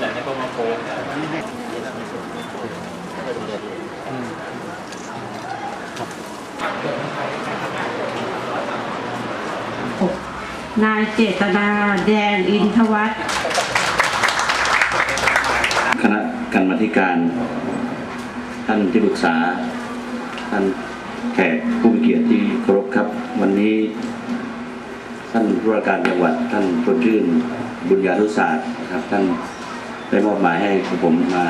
แต่ในประมาณโค้งนายเจตนาแดงอินทวัฒน์คณะกรรมาธิการ ท่านที่ปรึกษา ท่านแขก ท่านผู้ว่าการจังหวัด ท่านพลชื่นบุญญาธุศาสตร์นะครับ ท่านได้มอบหมายให้ผมมา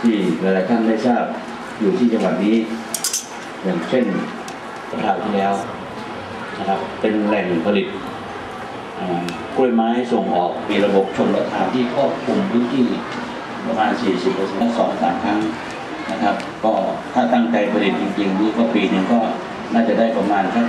ที่หลายๆท่านได้ทราบอยู่ที่จังหวัดนี้ อย่างเช่นคราวที่แล้วนะครับเป็นแหล่งผลิตกล้วยไม้ส่งออกมีระบบชนระทานที่ครอบคลุมพื้นที่ประมาณ 40เปอร์เซ็นต์สองสามครั้งนะครับ ก็ถ้าตั้งใจผลิตจริงๆนี่ก็ปีหนึ่งก็น่าจะได้ประมาณสัก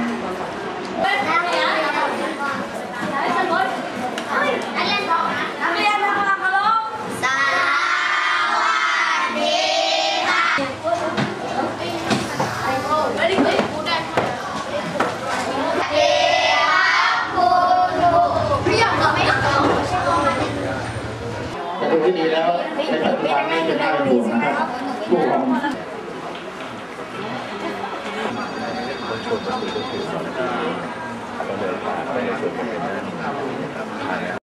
แต่ดูที่ดีแล้วในปัจจุบันนี้เป็นหน้าเป็นห่วงนะครับผู้ปกครอง